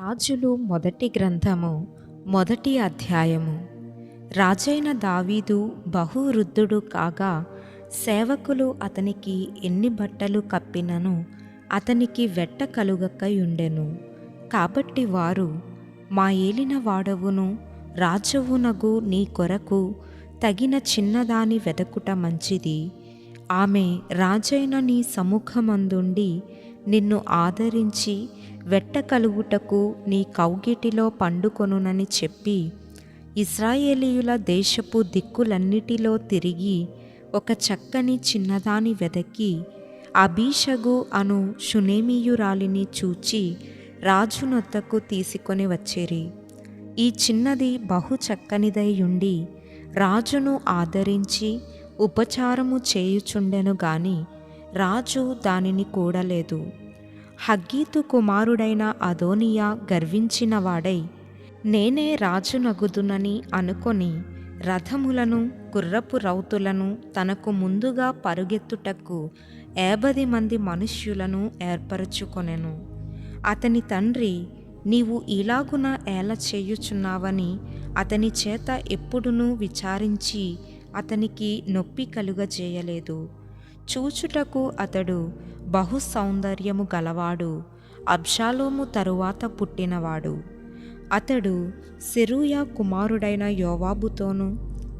రాజులు మొదటి గ్రంథము మొదటి అధ్యాయము. రాజైన దావీదు బహువృద్ధుడు కాగా సేవకులు అతనికి ఎన్ని బట్టలు కప్పినను అతనికి వెట్ట కలుగకయుండెను కాబట్టి వారు మా ఏలిన వాడవును రాజవునగు నీ కొరకు తగిన చిన్నదాని వెదకుట మంచిది. ఆమె రాజైన నీ సముఖమందుండి నిన్ను ఆదరించి వెట్ట కలుగుటకు నీ కౌగిటిలో పండుకొనునని చెప్పి ఇస్రాయేలీయుల దేశపు దిక్కులన్నిటిలో తిరిగి ఒక చక్కని చిన్నదాని వెదకి అభిషగు అను షునేమీయురాలిని చూచి రాజునొద్దకు తీసుకొని వచ్చేరి. ఈ చిన్నది బహు చక్కనిదై ఉండి రాజును ఆదరించి ఉపచారము చేయుచుండెను గాని రాజు దానిని కూడలేదు. హగ్గీతు కుమారుడైన అదోనియా గర్వించినవాడై నేనే రాజునగుదునని అనుకొని రథములను గుర్రపు రౌతులను తనకు ముందుగా పరుగెత్తుటకు ఏబది మంది మనుష్యులను ఏర్పరచుకొనెను. అతని తండ్రి నీవు ఇలాగున ఏల చేయుచున్నావని అతని చేత ఎప్పుడునూ విచారించి అతనికి నొప్పి కలుగజేయలేదు. చూచుటకు అతడు బహు సౌందర్యము గలవాడు అబ్షాలోము తరువాత పుట్టినవాడు. అతడు సెరూయ కుమారుడైన యోవాబుతోనూ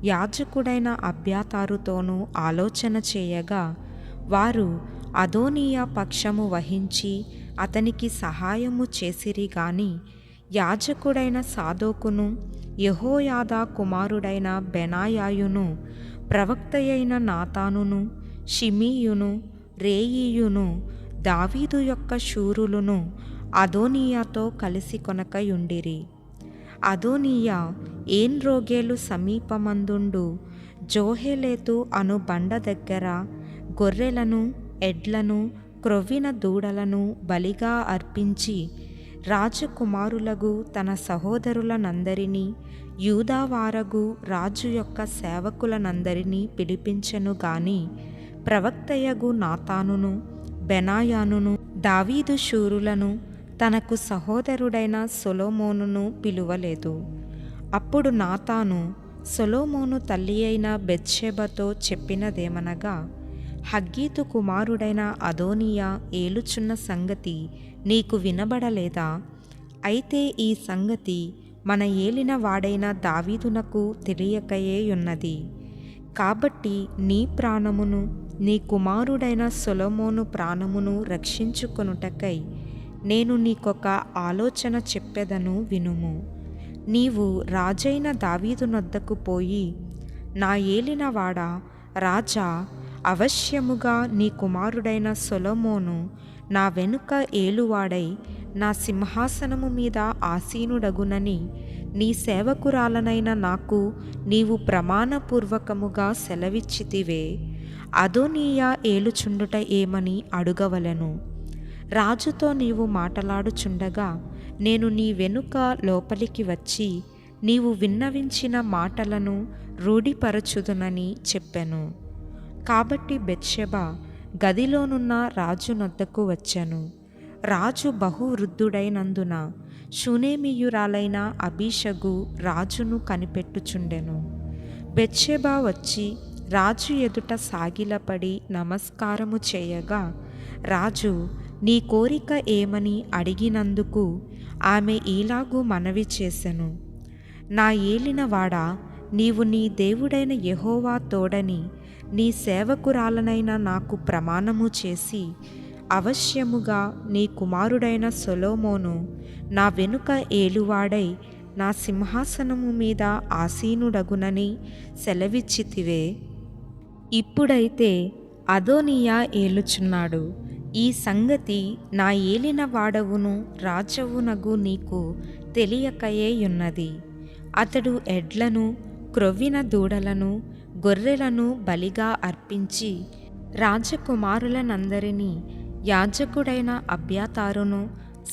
యాజకుడైన అభ్యాతారుతోనూ ఆలోచన చేయగా వారు అదోనియా పక్షము వహించి అతనికి సహాయము చేసిరి గాని యాజకుడైన సాదోకును యహోయాదా కుమారుడైన బెనాయాయును ప్రవక్తయైన నాతానును షిమీయును రేయియును దావీదు యొక్క శూరులను అదోనియాతో కలిసి కొనకయుండిరి. అదోనియా ఏన్ రోగేలు సమీపమందుండు జోహెలేతు అను బండ దగ్గర గొర్రెలను ఎడ్లను క్రొవ్విన దూడలను బలిగా అర్పించి రాజకుమారులగు తన సహోదరులనందరినీ యూదావారగు రాజు యొక్క సేవకులనందరినీ పిలిపించెను గాని ప్రవక్తయగు నాతానును బెనాయానును దావీదు శూరులను తనకు సహోదరుడైన సొలోమోనును పిలువలేదు. అప్పుడు నాతాను సొలోమోను తల్లి అయిన బెత్షెబతో చెప్పినదేమనగా హగ్గీతు కుమారుడైన అదోనియా ఏలుచున్న సంగతి నీకు వినబడలేదా? అయితే ఈ సంగతి మన ఏలిన వాడైన దావీదునకు తెలియకయే ఉన్నది కాబట్టి నీ ప్రాణమును నీ కుమారుడైన సొలమోను ప్రాణమును రక్షించుకొనుటకై నేను నీకొక ఆలోచన చెప్పెదను వినుము. నీవు రాజైన దావీదునొద్దకు పోయి నా ఏలినవాడ రాజా అవశ్యముగా నీ కుమారుడైన సొలమోను నా వెనుక ఏలువాడై నా సింహాసనము మీద ఆసీనుడగునని నీ సేవకురాలనైన నాకు నీవు ప్రమాణపూర్వకముగా సెలవిచ్చితివే. అదోనీయా ఏలుచుండుట ఏమని అడుగవలెను. రాజుతో నీవు మాటలాడుచుండగా నేను నీ వెనుక లోపలికి వచ్చి నీవు విన్నవించిన మాటలను రూఢిపరచుదునని చెప్పెను. కాబట్టి బెత్షెబ గదిలోనున్న రాజునొద్దకు వచ్చాను. రాజు బహువృద్ధుడైనందున షునేమియురాలైన అభిషగు రాజును కనిపెట్టుచుండెను. బెత్షెబా వచ్చి రాజు ఎదుట సాగిలపడి నమస్కారము చేయగా రాజు నీ కోరిక ఏమని అడిగినందుకు ఆమె ఈలాగు మనవి చేసెను. నా ఏలినవాడా నీవు నీ దేవుడైన యహోవా తోడని నీ సేవకురాలనైన నాకు ప్రమాణము చేసి అవశ్యముగా నీ కుమారుడైన సొలోమోను నా వెనుక ఏలువాడై నా సింహాసనము మీద ఆసీనుడగునని సెలవిచ్చితివే. ఇప్పుడైతే అదోనియా ఏలుచున్నాడు. ఈ సంగతి నా ఏలిన వాడవును రాజవునగు నీకు తెలియకయేయున్నది అతడు ఎడ్లను క్రొవ్విన దూడలను గొర్రెలను బలిగా అర్పించి రాజకుమారులనందరినీ యాజకుడైన అభ్యాతారును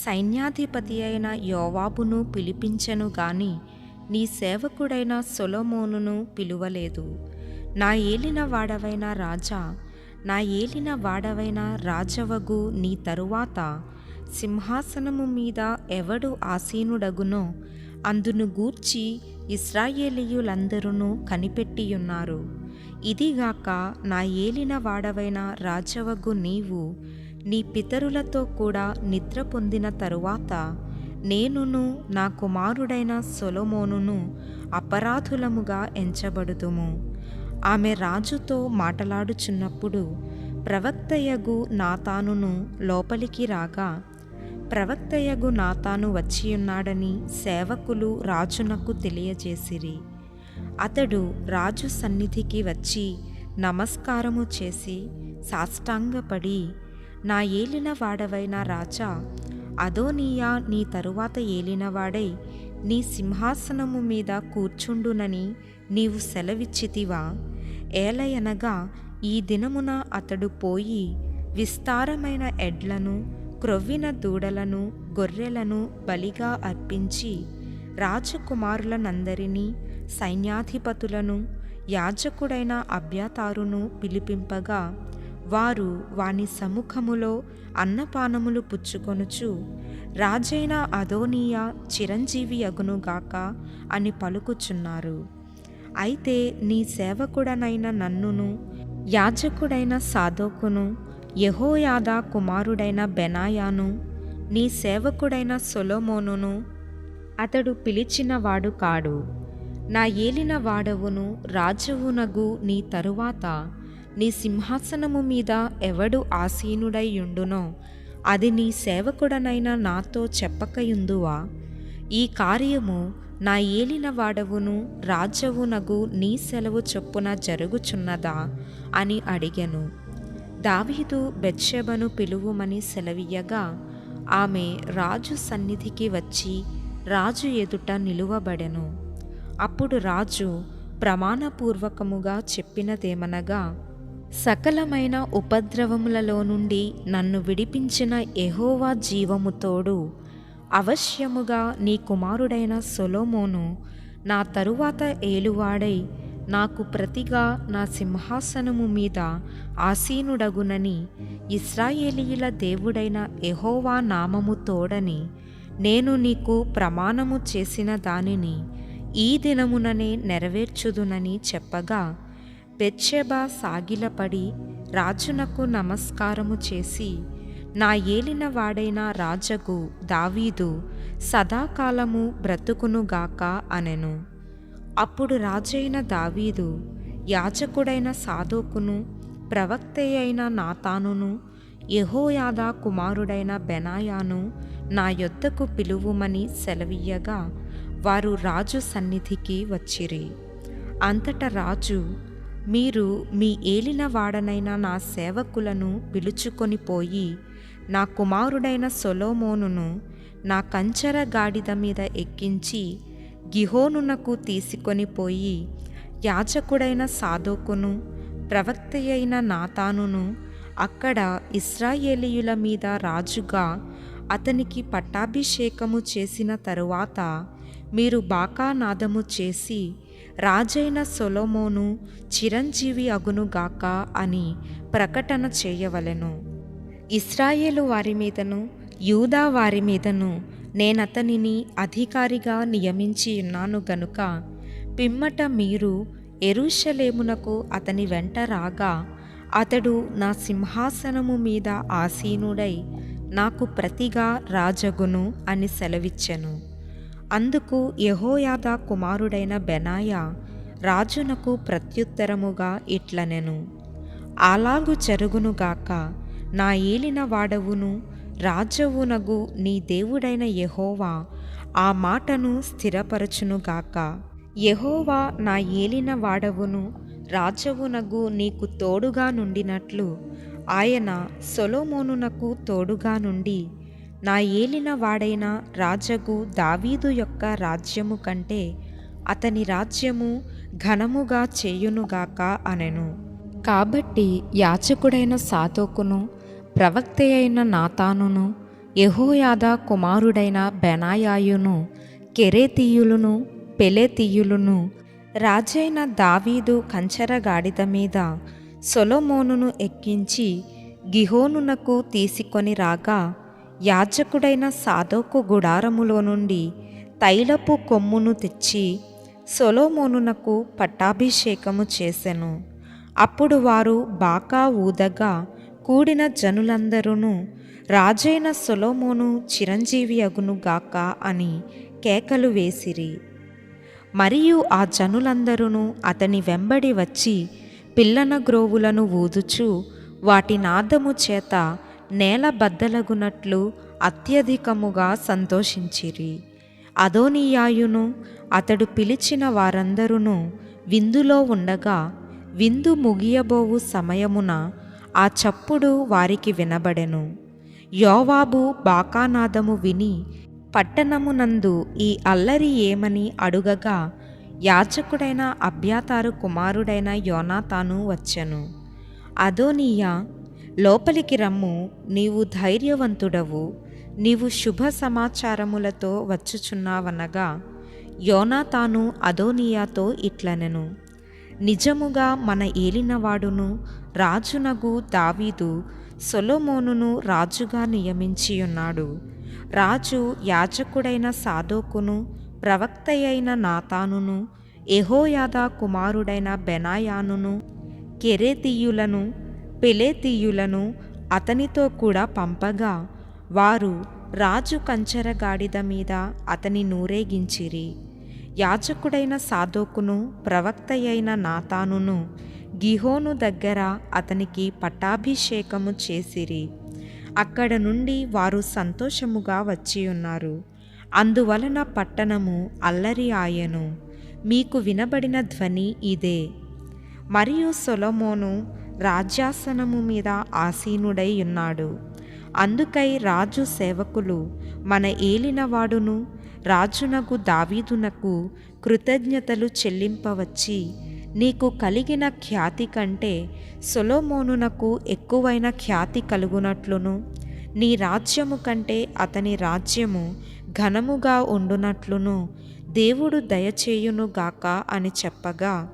సైన్యాధిపతి అయిన యోవాబును పిలిపించెను గాని నీ సేవకుడైన సొలమోనును పిలువలేదు. నా ఏలిన వాడవైన రాజా నా ఏలిన వాడవైన రాజవగు నీ తరువాత సింహాసనము మీద ఎవడు ఆసీనుడగునో అందును గూర్చి ఇస్రాయేలీయులందరూ కనిపెట్టియున్నారు. ఇదిగాక నా ఏలిన వాడవైన రాజవగు నీవు నీ పితరులతో కూడా నిద్ర పొందిన తరువాత నేనును నా కుమారుడైన సొలమోనును అపరాధులముగా ఎంచబడుదుము. ఆమె రాజుతో మాటలాడుచున్నప్పుడు ప్రవక్తయగు నాతానును లోపలికి రాగా ప్రవక్తయగు నాతాను వచ్చియున్నాడని సేవకులు రాజునకు తెలియజేసిరి. అతడు రాజు సన్నిధికి వచ్చి నమస్కారము చేసి సాష్టాంగపడి నా ఏలిన వాడవైన రాజా అదోనియా నీ తరువాత ఏలినవాడై నీ సింహాసనము మీద కూర్చుండునని నీవు సెలవిచ్చితివా? ఏలయనగా ఈ దినమున అతడు పోయి విస్తారమైన ఎడ్లను క్రొవ్విన దూడలను గొర్రెలను బలిగా అర్పించి రాజకుమారులనందరినీ సైన్యాధిపతులను యాజకుడైన అభ్యతారును పిలిపింపగా వారు వాని సముఖములో అన్నపానములు పుచ్చుకొనుచు రాజైన అదోనీయ చిరంజీవి అగునుగాక అని పలుకుచున్నారు. అయితే నీ సేవకుడనైన నన్నును యాజకుడైన సాధోకును యహోయాదా కుమారుడైన బెనాయాను నీ సేవకుడైన సొలోమోనును అతడు పిలిచినవాడు కాడు. నా ఏలిన వాడవును రాజవునగు నీ తరువాత నీ సింహాసనము మీద ఎవడు ఆసీనుడైయుండునో అది నీ సేవకుడనైన నాతో చెప్పకయుందువా? ఈ కార్యము నా ఏలిన వాడవును రాజవునగు నీ సెలవు చొప్పున జరుగుచున్నదా? అని అడిగెను. దావీదు బెత్షెబను పిలువుమని సెలవీయగా ఆమె రాజు సన్నిధికి వచ్చి రాజు ఎదుట నిలువబడెను. అప్పుడు రాజు ప్రమాణపూర్వకముగా చెప్పినదేమనగా సకలమైన ఉపద్రవములలో నుండి నన్ను విడిపించిన ఎహోవా జీవముతోడు అవశ్యముగా నీ కుమారుడైన సొలోమోను నా తరువాత ఏలువాడై నాకు ప్రతిగా నా సింహాసనము మీద ఆసీనుడగునని ఇస్రాయేలీయుల దేవుడైన ఎహోవా నామము తోడని నేను నీకు ప్రమాణము చేసిన దానిని ఈ దినముననే నెరవేర్చుదునని చెప్పగా బెత్షెబా సాగిలపడి రాజునకు నమస్కారము చేసి నా ఏలిన వాడైన రాజగు దావీదు సదాకాలము బ్రతుకునుగాక అనెను. అప్పుడు రాజైన దావీదు యాజకుడైన సాదోకును ప్రవక్తయైన నాతానును యహోయాద కుమారుడైన బెనాయాను నా యొద్దకు పిలువుమని సెలవీయగా వారు రాజు సన్నిధికి వచ్చిరి. అంతట రాజు మీరు మీ ఏలిన వాడనైన నా సేవకులను పిలుచుకొని పోయి నా కుమారుడైన సొలోమోనును నా కంచర గాడిద మీద ఎక్కించి గిహోనునకు తీసుకొని పోయి యాజకుడైన సాదోకును ప్రవక్తయైన నాతానును అక్కడ ఇస్రాయేలీయుల మీద రాజుగా అతనికి పట్టాభిషేకము చేసిన తరువాత మీరు బాకానాదము చేసి రాజైన సొలోమోను చిరంజీవి అగునుగాక అని ప్రకటన చేయవలెను. ఇస్రాయేలు వారి మీదను యూదా వారి మీదను నేనతనిని అధికారిగా నియమించి ఉన్నాను గనుక పిమ్మట మీరు ఎరుషలేమునకు అతని వెంట రాగా అతడు నా సింహాసనము మీద ఆసీనుడై నాకు ప్రతిగా రాజగును అని సెలవిచ్చెను. అందుకు యహోయాద కుమారుడైన బెనాయా రాజునకు ప్రత్యుత్తరముగా ఇట్లనెను. అలాగు జరుగునుగాక నా ఏలిన వాడవును రాజవునగు నీ దేవుడైన యహోవా ఆ మాటను స్థిరపరచునుగాక యహోవా నా ఏలిన వాడవును రాజవునగు నీకు తోడుగా నుండినట్లు ఆయన సొలోమోనునకు తోడుగా నుండి. నా ఏలిన వాడైన రాజగు దావీదు యొక్క రాజ్యము కంటే అతని రాజ్యము ఘనముగా చేయునుగాక అనెను. కాబట్టి యాచకుడైన సాతోకును ప్రవక్త అయిన నాతానును యెహోయాదా కుమారుడైన బెనాయాయును కెరేతీయులను పెలేతీయులను రాజైన దావీదు కంచరగాడిద మీద సొలోమోనును ఎక్కించి గిహోనునకు తీసుకొని రాగా యాజకుడైన సాదోకు గుడారములో నుండి తైలపు కొమ్మును తెచ్చి సొలోమోనునకు పట్టాభిషేకము చేసెను. అప్పుడు వారు బాకా ఊదగా కూడిన జనులందరూ రాజైన సొలోమోను చిరంజీవి అగును గాక అని కేకలు వేసిరి. మరియు ఆ జనులందరూ అతని వెంబడి వచ్చి పిల్లన గ్రోవులను ఊదుచు వాటి నాదము చేత నేల బద్దలగునట్లు అత్యధికముగా సంతోషించిరి. అదోనియాయును అతడు పిలిచిన వారందరూ విందులో ఉండగా విందు ముగియబోవు సమయమున ఆ చప్పుడు వారికి వినబడెను. యోవాబు బాకానాదము విని పట్టణమునందు ఈ అల్లరి ఏమని అడుగగా యాచకుడైన అభ్యాతారు కుమారుడైన యోనాతాను వచ్చెను. అదోనీయా లోపలికి రమ్ము నీవు ధైర్యవంతుడవు నీవు శుభ సమాచారములతో వచ్చుచున్నావనగా యోనాతాను అదోనియాతో ఇట్లనెను. నిజముగా మన ఏలినవాడును రాజునగు దావీదు సొలోమోనును రాజుగా నియమించి ఉన్నాడు రాజు యాజకుడైన సాదోకును ప్రవక్తయైన నాతానును ఎహోయాదా కుమారుడైన బెనాయానును కెరేతీయులను పెలేతీయులను అతనితో కూడా పంపగా వారు రాజు కంచరగాడిద మీద అతని నూరేగించిరి. యాజకుడైన ప్రవక్త అయిన నాతానును గిహోను దగ్గర అతనికి పట్టాభిషేకము చేసిరి. అక్కడ నుండి వారు సంతోషముగా వచ్చి ఉన్నారు. అందువలన పట్టణము అల్లరి ఆయను. మీకు వినబడిన ధ్వని ఇదే. మరియు సొలమోను రాజ్యాసనము మీద ఆసీనుడై ఉన్నాడు. అందుకై రాజు సేవకులు మన ఏలినవాడును రాజునకు దావీదునకు కృతజ్ఞతలు చెల్లింపవచ్చి నీకు కలిగిన ఖ్యాతి కంటే సొలోమోనునకు ఎక్కువైన ఖ్యాతి కలుగునట్లును. నీ రాజ్యము కంటే అతని రాజ్యము ఘనముగా ఉండునట్లును. దేవుడు దయచేయునుగాక అని చెప్పగా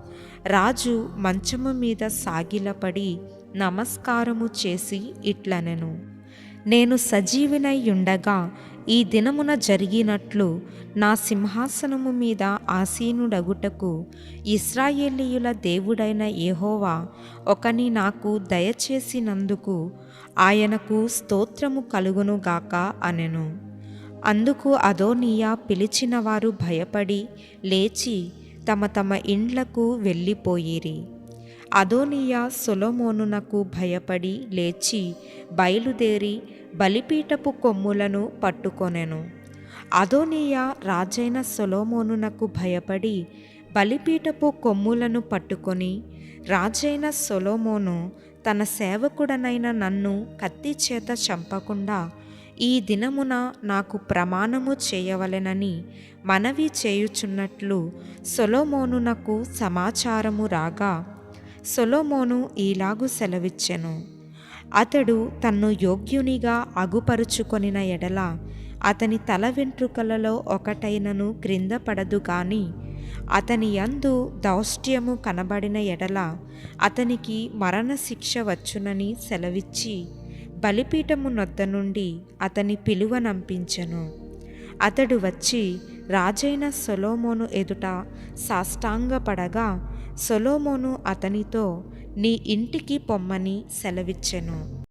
రాజు మంచము మీద సాగిలపడి నమస్కారము చేసి ఇట్లనెను. నేను సజీవినై ఉండగా ఈ దినమున జరిగినట్లు నా సింహాసనము మీద ఆసీనుడగుటకు ఇస్రాయేలీయుల దేవుడైన యెహోవా ఒకని నాకు దయచేసినందుకు ఆయనకు స్తోత్రము కలుగునుగాక అనెను. అందుకు అదోనియా పిలిచిన వారు భయపడి లేచి తమ తమ ఇండ్లకు వెళ్ళిపోయిరి. అదోనియా సొలొమోనునకు భయపడి లేచి బయలుదేరి బలిపీఠపు కొమ్ములను పట్టుకొనెను. అదోనియా రాజైన సొలోమోనునకు భయపడి బలిపీఠపు కొమ్ములను పట్టుకొని రాజైన సొలోమోను తన సేవకుడనైన నన్ను కత్తి చేత చంపకుండా ఈ దినమున నాకు ప్రమాణము చేయవలెనని మనవి చేయుచున్నట్లు సొలోమోనునకు సమాచారము రాగా సొలోమోను ఈలాగు సెలవిచ్చెను. అతడు తన్ను యోగ్యునిగా అగుపరుచుకొనిన ఎడల అతని తల వెంట్రుకలలో ఒకటైనను క్రింద పడదు గాని అతని యందు దౌష్ట్యము కనబడిన ఎడల అతనికి మరణశిక్ష వచ్చునని సెలవిచ్చి బలిపీఠము నొద్ద నుండి అతని పిలువనంపించెను అతడు వచ్చి రాజైన సొలోమోను ఎదుట సాష్టాంగపడగా సొలోమోను అతనితో నీ ఇంటికి పొమ్మని సెలవిచ్చెను.